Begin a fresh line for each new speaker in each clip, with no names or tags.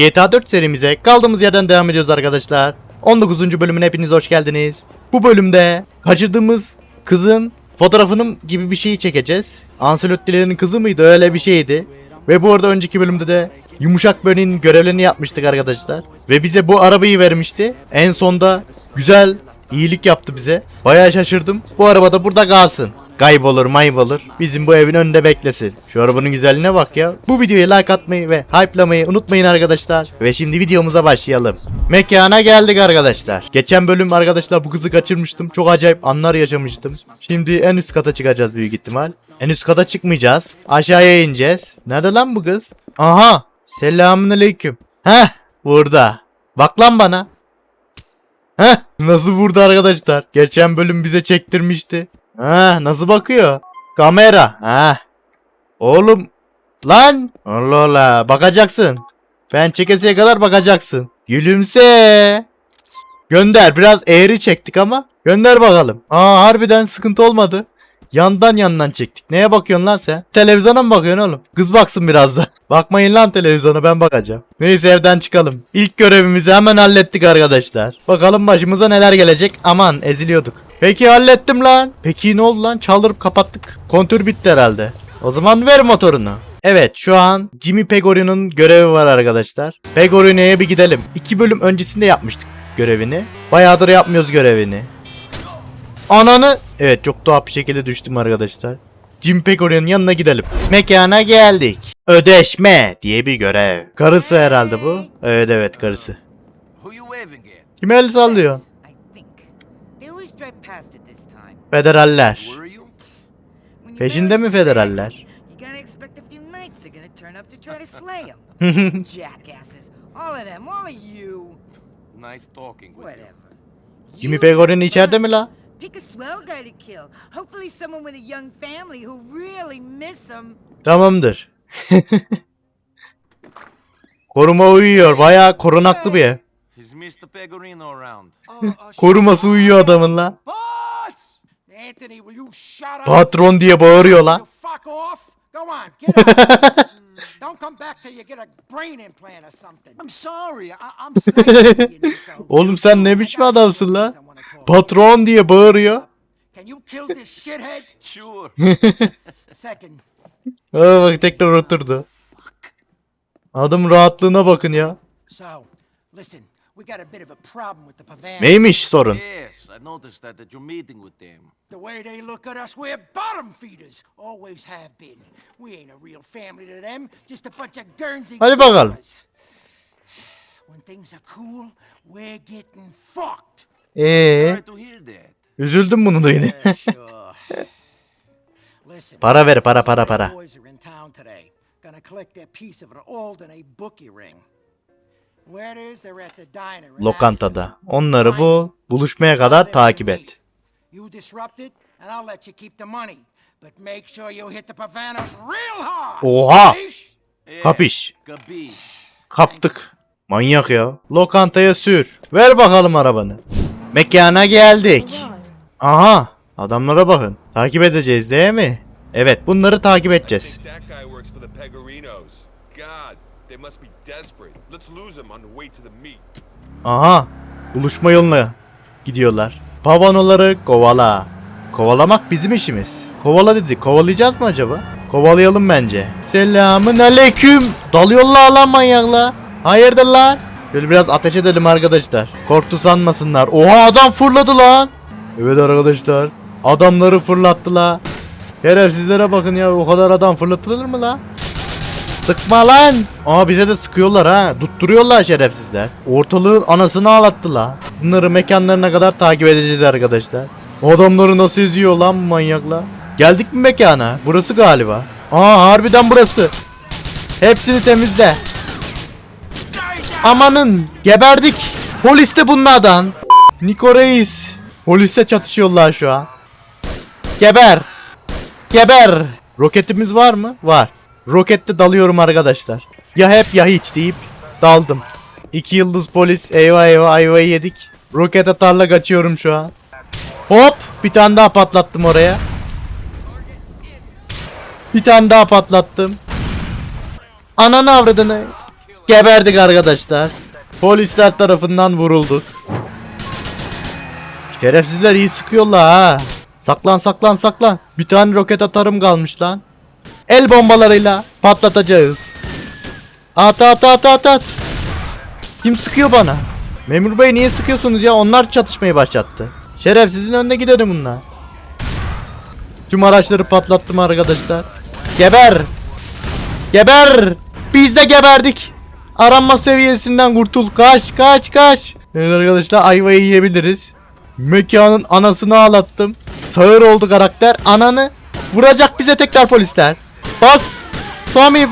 GTA 4 serimize kaldığımız yerden devam ediyoruz arkadaşlar. 19. bölümüne hepiniz hoş geldiniz. Bu bölümde kaçırdığımız kızın fotoğrafının gibi bir şeyi çekeceğiz. Anselottilerin kızı mıydı öyle bir şeydi. Ve bu arada önceki bölümde de Yumuşak Böreğin görevlerini yapmıştık arkadaşlar. Ve bize bu arabayı vermişti. En sonda güzel iyilik yaptı bize. Bayağı şaşırdım. Bu araba da burada kalsın. Kaybolur maybolur. Bizim bu evin önünde beklesin. Şu arabanın güzelliğine bak ya. Bu videoya like atmayı ve hype'lamayı unutmayın arkadaşlar. Ve şimdi videomuza başlayalım. Mekana geldik arkadaşlar. Geçen bölüm arkadaşlar bu kızı kaçırmıştım. Çok acayip anlar yaşamıştım. Şimdi en üst kata çıkacağız büyük ihtimal. En üst kata çıkmayacağız. Aşağıya ineceğiz. Nerede lan bu kız? Aha. Selamünaleyküm. Heh. Burada. Bak lan bana. Heh. Nasıl vurdu arkadaşlar? Geçen bölüm bize çektirmişti. Ha nasıl bakıyor? Kamera. Ha. Oğlum. Lan. Allah Allah. Bakacaksın. Ben çekesiye kadar bakacaksın. Gülümse. Gönder. Biraz eğri çektik ama. Gönder bakalım. Aa harbiden sıkıntı olmadı. Yandan yandan çektik. Neye bakıyorsun lan sen? Televizyona mı bakıyorsun oğlum? Kız baksın biraz da. Bakmayın lan televizyona ben bakacağım. Neyse evden çıkalım. İlk görevimizi hemen hallettik arkadaşlar. Bakalım başımıza neler gelecek. Aman eziliyorduk. Peki hallettim lan. Peki ne oldu lan? Çaldırıp kapattık. Kontür bitti herhalde. O zaman ver motorunu. Evet şu an Jimmy Pegorino'nun görevi var arkadaşlar. Pegorino'ya bir gidelim. İki bölüm öncesinde yapmıştık görevini. Bayağıdır yapmıyoruz görevini. Ananı... Evet çok tuhaf bir şekilde düştüm arkadaşlar. Jim Pegorino'nun yanına gidelim. Mekana geldik. Ödeşme diye bir görev. Karısı herhalde bu. Evet evet karısı. Kim el sallıyor? Federaller. Peşinde mi federaller? Jimmy
pick
içeride mi la?
Pick a swell guy to kill. Hopefully someone with a young family who really miss him.
Tamamdır. Koruma uyuyor. Bayağı korunaklı bir ev.
Is Mr. Pegorino around?
Koruması uyuyor adamın la.
Boss! Anthony, will you shut up?
Patron diye bağırıyor la.
Fuck off. Go on, get out. Don't come back till you get a brain implant or something. I'm sorry. I, I'm sorry.
Oğlum sen ne biçim adamsın la? Patron diye bağırıyor.
Can you kill this shithead?
Sure.
Second,
Aa bak tekrar oturdu. Adam rahatlığına bakın ya.
so, listen, we got a bit of a problem with the Pavana.
Neymiş sorun?
yes, I noticed that at your meeting with them.
The way they look at us, we're bottom feeders. Always have been. We ain't a real family to them, just a bunch of Guernsey
Hadi bakalım.
When things are cool, we're getting fucked.
Ee, üzüldüm bunu da yine. Para ver para para para. Lokantada. Onları bul. Buluşmaya kadar takip et. Oha! Kapiş. Kaptık. Manyak ya. Lokantaya sür. Ver bakalım arabanı. Mekana geldik. Aha. Adamlara bakın. Takip edeceğiz değil mi? Evet bunları takip edeceğiz. Aha. Buluşma yoluna gidiyorlar. Pavanoları kovala. Kovalamak bizim işimiz. Kovala dedi. Kovalayacağız mı acaba? Kovalayalım bence. Selamın aleyküm. Dalıyorlar lan manyakla. Hayırdır lan? Şöyle biraz ateş edelim arkadaşlar. Korktu sanmasınlar. Oha adam fırladı lan. Evet arkadaşlar. Adamları fırlattılar. Şerefsizlere bakın ya o kadar adam fırlatılır mı la? Sıkma lan. Aa bize de sıkıyorlar ha. Tutturuyorlar şerefsizler. Ortalığın anasını ağlattılar. Bunları mekanlarına kadar takip edeceğiz arkadaşlar. Adamları nasıl eziyor lan bu manyaklar? Geldik mi mekana? Burası galiba. Aa harbiden burası. Hepsini temizle. Amanın geberdik. Polis de bunlardan. Niko Reis. Polise çatışıyorlar şu an. Geber. Geber. Roketimiz var mı? Var. Rokette dalıyorum arkadaşlar. Ya hep ya hiç deyip daldım. İki yıldız polis eyvah eyvah ayvayı yedik. Roket atarla kaçıyorum şu an. Hop bir tane daha patlattım oraya. Bir tane daha patlattım. Ananı avradını. Geberdik arkadaşlar. Polisler tarafından vurulduk. Şerefsizler iyi sıkıyorlar ha. Saklan saklan saklan. Bir tane roket atarım kalmış lan. El bombalarıyla patlatacağız. At at at at at. Kim sıkıyor bana? Memur bey niye sıkıyorsunuz ya? Onlar çatışmayı başlattı. Şerefsizin önüne gidelim bunlar. Tüm araçları patlattım arkadaşlar. Geber! Geber! Biz de geberdik. Aranma seviyesinden kurtul. Kaç kaç kaç. Evet arkadaşlar ayvayı yiyebiliriz. Mekanın anasını ağlattım. Sağır oldu karakter. Ananı vuracak bize tekrar polisler. Bas. Tommy.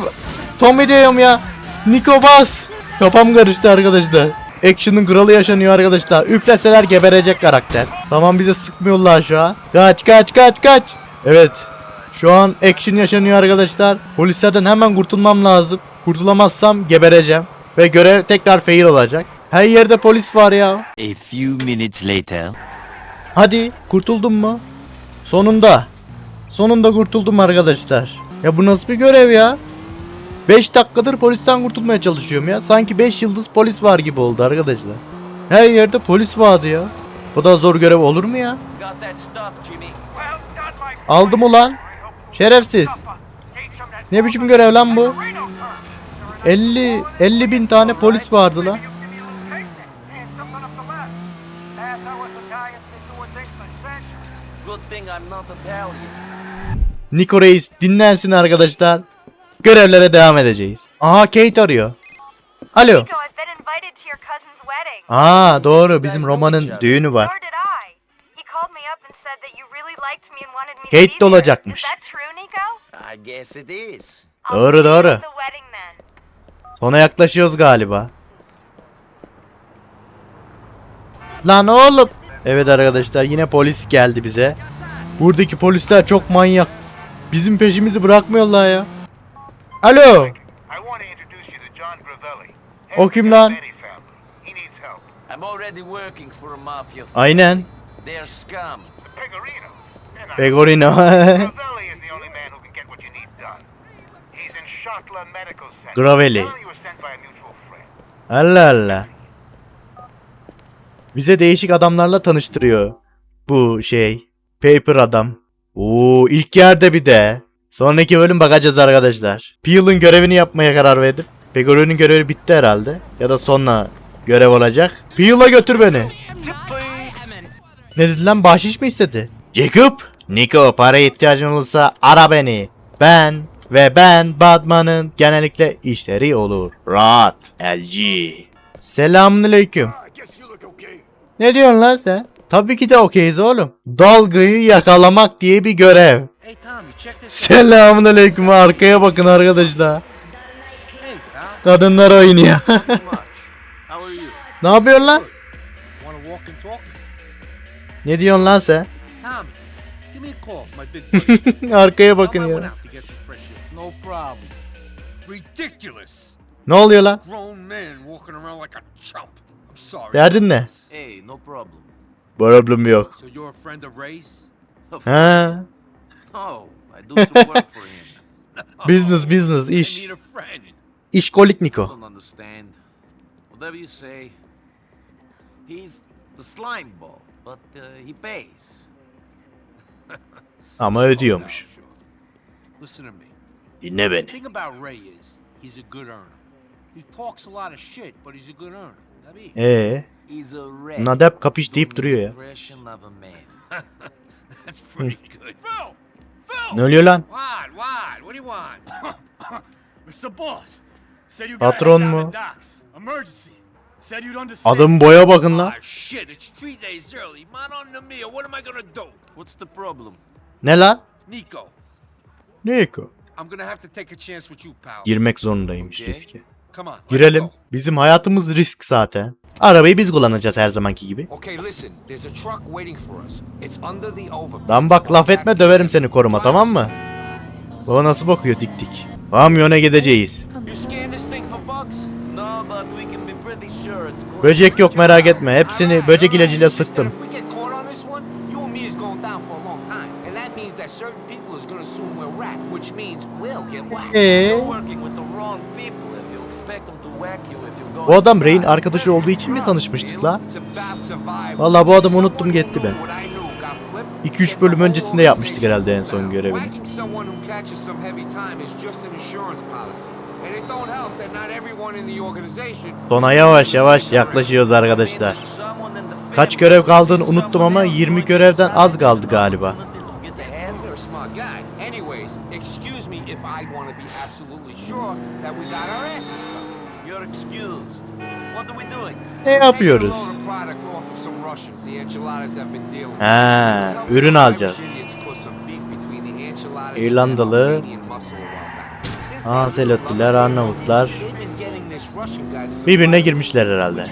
Tommy diyorum ya. Niko bas. Kafam karıştı arkadaşlar. Action'ın kralı yaşanıyor arkadaşlar. Üfleseler geberecek karakter. Tamam bize sıkmıyorlar şu an. Kaç kaç kaç kaç. Evet. Şu an action yaşanıyor arkadaşlar. Polislerden hemen kurtulmam lazım. Kurtulamazsam gebereceğim. Ve görev tekrar fail olacak. Her yerde polis var ya.
A few minutes later.
Hadi kurtuldum mu? Sonunda. Sonunda kurtuldum arkadaşlar. Ya bu nasıl bir görev ya? 5 dakikadır polisten kurtulmaya çalışıyorum ya. Sanki 5 yıldız polis var gibi oldu arkadaşlar. Her yerde polis vardı ya. Bu da zor görev olur mu ya? Aldım ulan. Şerefsiz. Ne biçim görev lan bu? 50 50 bin tane polis vardı
Italian.
Niko Reis dinlensin arkadaşlar. Görevlere devam edeceğiz. Aha Kate arıyor. Alo.
Nico.
Aa doğru bizim Roma'nın düğünü var. Kate
be
de
there.
olacakmış.
Is that true, Nico?
I guess it is.
I'll
Doğru, doğru.
at The wedding then.
Sona yaklaşıyoruz galiba. Lan oğlum. Evet arkadaşlar yine polis geldi bize. Buradaki polisler çok manyak. Bizim peşimizi bırakmıyorlar ya. Alo. O kim lan? Aynen.
Pegorino. Gravelli
Allah Allah. Bize değişik adamlarla tanıştırıyor. Bu şey. Paper adam. Oo ilk yerde bir de. Sonraki bölüm bakacağız arkadaşlar. Peel'ın görevini yapmaya karar verdim. Pegoro'nun görevi bitti herhalde. Ya da sonra görev olacak. Peel'a götür beni. Ne dedi lan bahşiş mi istedi? Jacob. Nico para ihtiyacın olursa ara beni. Ben ve ben Batman'ın genellikle işleri olur. Rahat. LG. Selamünaleyküm.
Okay.
Ne diyorsun lan sen? Tabii ki de okeyiz oğlum. Dalgayı yakalamak diye bir görev. Selamünaleyküm arkaya bakın arkadaşlar. Kadınlar oynuyor. Ne yapıyorsun lan? Ne diyorsun lan sen? Arkaya bakın ya.
Problem. Ridiculous.
Ne oluyor lan?
Grown men walking around like a chump. I'm sorry.
Derdin ne?
Hey, no problem.
Problem yok.
So you're a friend of Ray's?
Ha.
Oh, I do some work for him.
Business business
I
iş.
need a friend.
İşkolik Niko.
don't understand. Whatever you say. He's the slime ball, but uh, he pays.
Ama ödüyormuş.
Sure. Listen to me.
Dinle
The
beni.
thing about Ray is, he's a good earner. He talks a lot of shit, but he's a good earner. Tabii.
Ee,
He's a
da hep kapış deyip duruyor ya.
Impression of a man.
That's pretty good. Phil! Phil!
Ne oluyor lan?
What? What? What do you want?
Mr. Boss, said you
Patron mu?
docks. Emergency. Said you'd understand.
Adamın boya bakın lan.
Ah, shit, it's three days early. Man on the meal. What am I gonna do?
What's the problem?
Ne lan?
Nico,
Niko.
I'm gonna have to take a chance with you, pal.
Girmek zorundaymış.
Come on. let's
Girelim. Bizim hayatımız risk zaten. Arabayı biz kullanacağız her zamanki gibi.
Okay, listen. There's a truck waiting for us. It's under the overpass.
Lan bak laf etme döverim seni koruma tamam mı? Baba nasıl bakıyor dik dik. Kamyona gideceğiz. Böcek yok merak etme. Hepsini böcek ilacıyla sıktım.
Which means we'll get whacked.
Ee? Bu adam Ray'in arkadaşı olduğu için mi tanışmıştık la? Vallahi bu adamı unuttum gitti be. 2-3 bölüm öncesinde yapmıştık herhalde en son görevini. Sona yavaş yavaş yaklaşıyoruz arkadaşlar. Kaç görev kaldığını unuttum ama 20 görevden az kaldı galiba.
Smart guy. Anyways, excuse me if I want to be absolutely sure that we got our asses covered.
You're excused. What are we doing?
Ne yapıyoruz? Ha, ürün alacağız. İrlandalı, Anselottiler, Arnavutlar birbirine girmişler herhalde.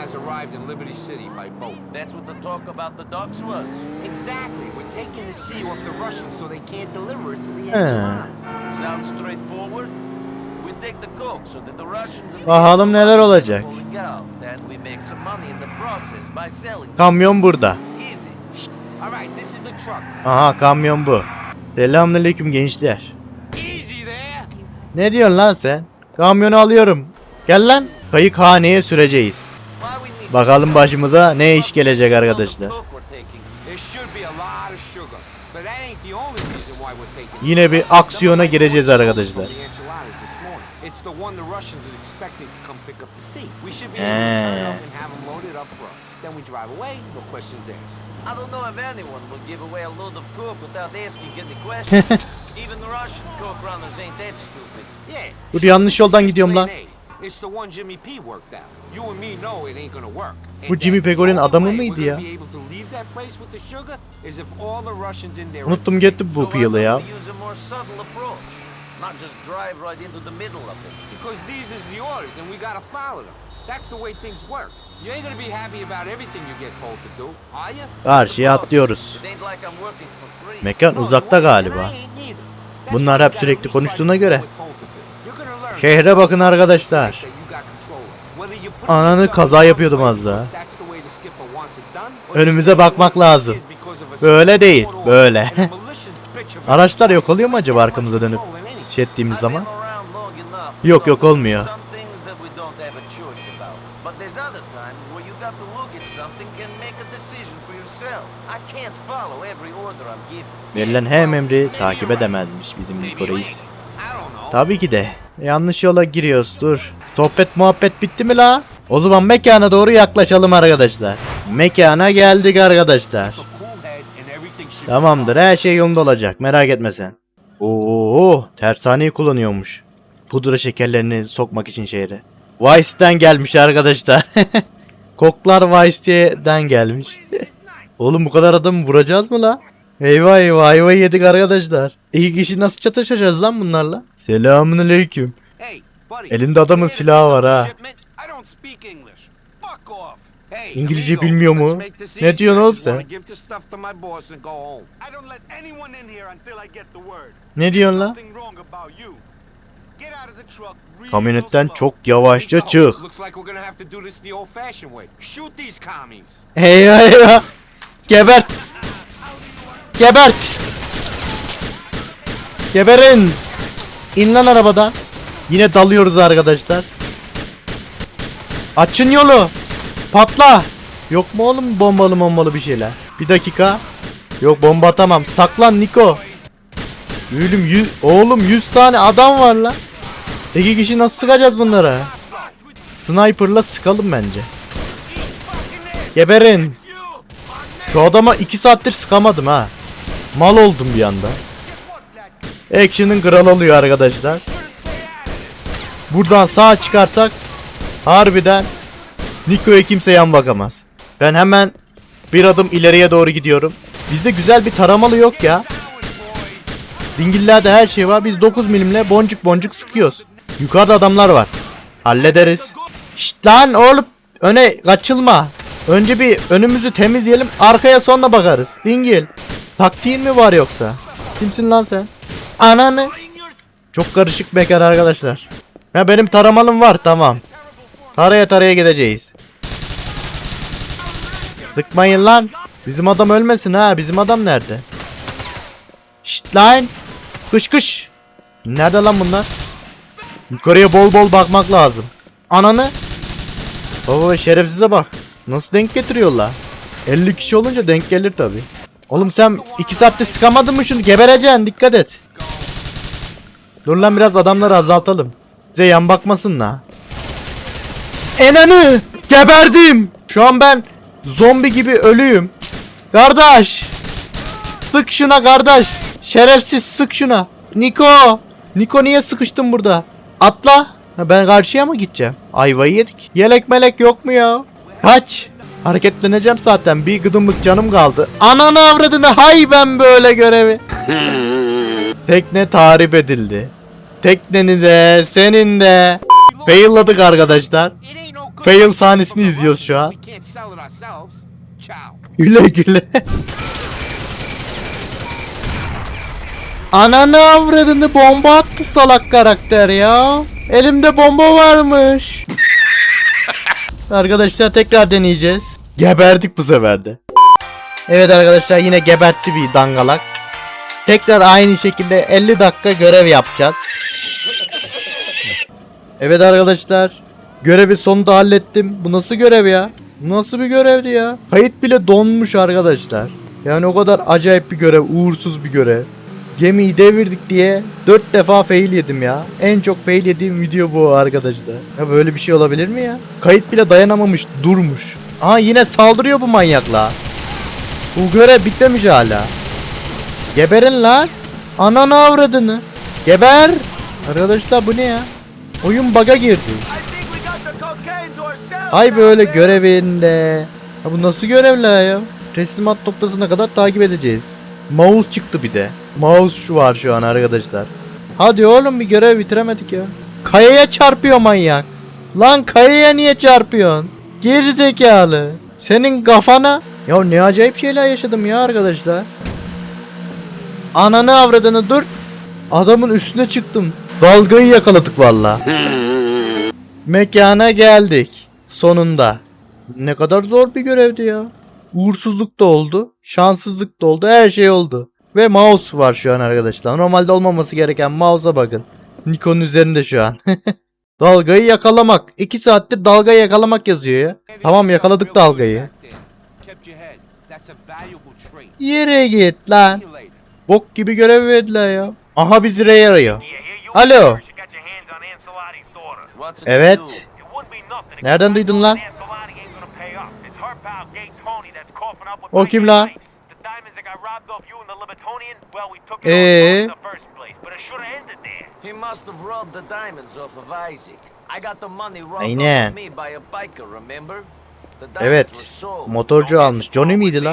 Has arrived in Liberty City by boat.
That's what the talk about the docks was.
Exactly. We're taking the sea off the Russians so they can't deliver it to the
He.
enchiladas.
Sounds straightforward. We take the coke so that the Russians and
Bakalım neler olacak.
Then we make some money in the process by selling.
Kamyon burada.
Easy.
All right, this is the truck.
Aha kamyon bu. Selamünaleyküm gençler.
Easy there.
Ne diyorsun lan sen? Kamyonu alıyorum. Gel lan. Kayıkhaneye süreceğiz. Bakalım başımıza ne iş gelecek arkadaşlar. Yine bir aksiyona gireceğiz arkadaşlar.
Yeah.
Dur yanlış yoldan gidiyorum lan.
It's the one Jimmy P worked out. You and me know it ain't gonna work.
Bu Jimmy Pegor'un adamı mıydı ya? Unuttum gitti bu
why
ya.
Not just drive right into the middle of it.
Because these is the orders and we gotta follow them. That's the way things work. You ain't gonna be happy about everything you get told to do, are you?
Atlıyoruz.
Working for free.
Mekan uzakta galiba. Bunlar hep sürekli konuştuğuna göre. Şehre bakın arkadaşlar. Ananı kaza yapıyordum az daha. Önümüze bakmak lazım. Böyle değil, böyle. Araçlar yok oluyor mu acaba arkamıza dönüp şey ettiğimiz zaman? Yok, yok, olmuyor. Verilen hem emri takip edemezmiş bizim Niko Reis. Tabii ki de. Yanlış yola giriyoruz dur. Sohbet muhabbet bitti mi la? O zaman mekana doğru yaklaşalım arkadaşlar. Mekana geldik arkadaşlar. Tamamdır her şey yolunda olacak merak etme sen. Oo tersaneyi kullanıyormuş. Pudra şekerlerini sokmak için şehre. Vice'den gelmiş arkadaşlar. Koklar Vice'den gelmiş. Oğlum bu kadar adamı vuracağız mı la? Eyvah eyvah ayva yedik arkadaşlar. İki kişi nasıl çatışacağız lan bunlarla? Selamünaleyküm.
Hey, buddy.
Elinde adamın silahı var ha. İngilizce bilmiyor mu? Ne diyorsun oğlum sen? Ne diyorsun lan? Kamyonetten çok yavaşça çık. Eyvah eyvah. Gebert. Gebert. Geberin. İn lan arabadan. Yine dalıyoruz arkadaşlar. Açın yolu. Patla. Yok mu oğlum bombalı bombalı bir şeyler? Bir dakika. Yok bomba atamam. Saklan Niko. Oğlum 100, oğlum 100 tane adam var lan. İki kişi nasıl sıkacağız bunlara? Sniper'la sıkalım bence. Geberin. Şu adama 2 saattir sıkamadım ha. Mal oldum bir anda. Action'ın kralı oluyor arkadaşlar. Buradan sağa çıkarsak harbiden Niko'ya kimse yan bakamaz. Ben hemen bir adım ileriye doğru gidiyorum. Bizde güzel bir taramalı yok ya. Dingillerde her şey var. Biz 9 milimle boncuk boncuk sıkıyoruz. Yukarıda adamlar var. Hallederiz. Şşt lan oğlum öne kaçılma. Önce bir önümüzü temizleyelim arkaya sonra bakarız. Dingil. Taktiğin mi var yoksa? Kimsin lan sen? Ananı. Çok karışık bekar arkadaşlar. Ya benim taramalım var tamam. Taraya taraya gideceğiz. Sıkmayın lan. Bizim adam ölmesin ha. Bizim adam nerede? Şşt lan. Kış kış. Nerede lan bunlar? Yukarıya bol bol bakmak lazım. Ananı. Baba şerefsize bak. Nasıl denk getiriyorlar? 50 kişi olunca denk gelir tabi. Oğlum sen 2 saatte sıkamadın mı şunu? Gebereceksin dikkat et. Dur lan biraz adamları azaltalım. Bize yan bakmasın la. Enanı! Geberdim! Şu an ben zombi gibi ölüyüm. Kardeş! Sık şuna kardeş! Şerefsiz sık şuna! Niko! Niko niye sıkıştın burada? Atla! Ben karşıya mı gideceğim? Ayvayı yedik. Yelek melek yok mu ya? Kaç! Hareketleneceğim zaten. Bir gıdımlık canım kaldı. Ananı avradını hay ben böyle görevi. Tekne tahrip edildi. Tekneni de senin de. Failladık arkadaşlar. Fail sahnesini izliyoruz şu an. Güle güle. Ananı avradını bomba attı salak karakter ya. Elimde bomba varmış. arkadaşlar tekrar deneyeceğiz. Geberdik bu sefer de. Evet arkadaşlar yine gebertti bir dangalak. Tekrar aynı şekilde 50 dakika görev yapacağız. Evet arkadaşlar. Görevi sonunda hallettim. Bu nasıl görev ya? Bu nasıl bir görevdi ya? Kayıt bile donmuş arkadaşlar. Yani o kadar acayip bir görev, uğursuz bir görev. Gemiyi devirdik diye 4 defa fail yedim ya. En çok fail yediğim video bu arkadaşlar. Ya böyle bir şey olabilir mi ya? Kayıt bile dayanamamış, durmuş. Aa yine saldırıyor bu manyakla. Bu görev bitmemiş hala. Geberin lan. Ananı avradını. Geber. Arkadaşlar bu ne ya? Oyun bug'a girdi. Ay böyle görevinde. Ya bu nasıl görevler ya? Teslimat noktasına kadar takip edeceğiz. Mouse çıktı bir de. Mouse şu var şu an arkadaşlar. Hadi oğlum bir görev bitiremedik ya. Kayaya çarpıyor manyak. Lan kayaya niye çarpıyorsun? Geri zekalı. Senin kafana. Ya ne acayip şeyler yaşadım ya arkadaşlar. Ananı avradını dur. Adamın üstüne çıktım. Dalgayı yakaladık valla. Mekana geldik. Sonunda. Ne kadar zor bir görevdi ya. Uğursuzluk da oldu. Şanssızlık da oldu. Her şey oldu. Ve mouse var şu an arkadaşlar. Normalde olmaması gereken mouse'a bakın. Nikon'un üzerinde şu an. dalgayı yakalamak. 2 saattir dalgayı yakalamak yazıyor ya. Tamam yakaladık dalgayı. Yere git lan. Bok gibi görev verdiler ya. Aha bizi Ray arıyor. Alo. Evet. Nereden duydun lan? O kim lan? Ee?
He must have robbed the diamonds off of Isaac. I got the money robbed off of me by a biker, remember?
Evet. Motorcu almış. Johnny miydi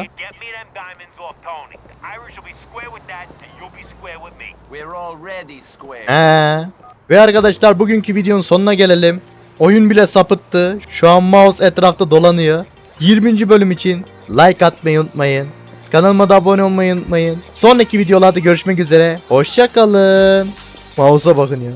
square.
He. Ve arkadaşlar bugünkü videonun sonuna gelelim. Oyun bile sapıttı. Şu an mouse etrafta dolanıyor. 20. bölüm için like atmayı unutmayın. Kanalıma da abone olmayı unutmayın. Sonraki videolarda görüşmek üzere. Hoşçakalın. Mouse'a bakın ya.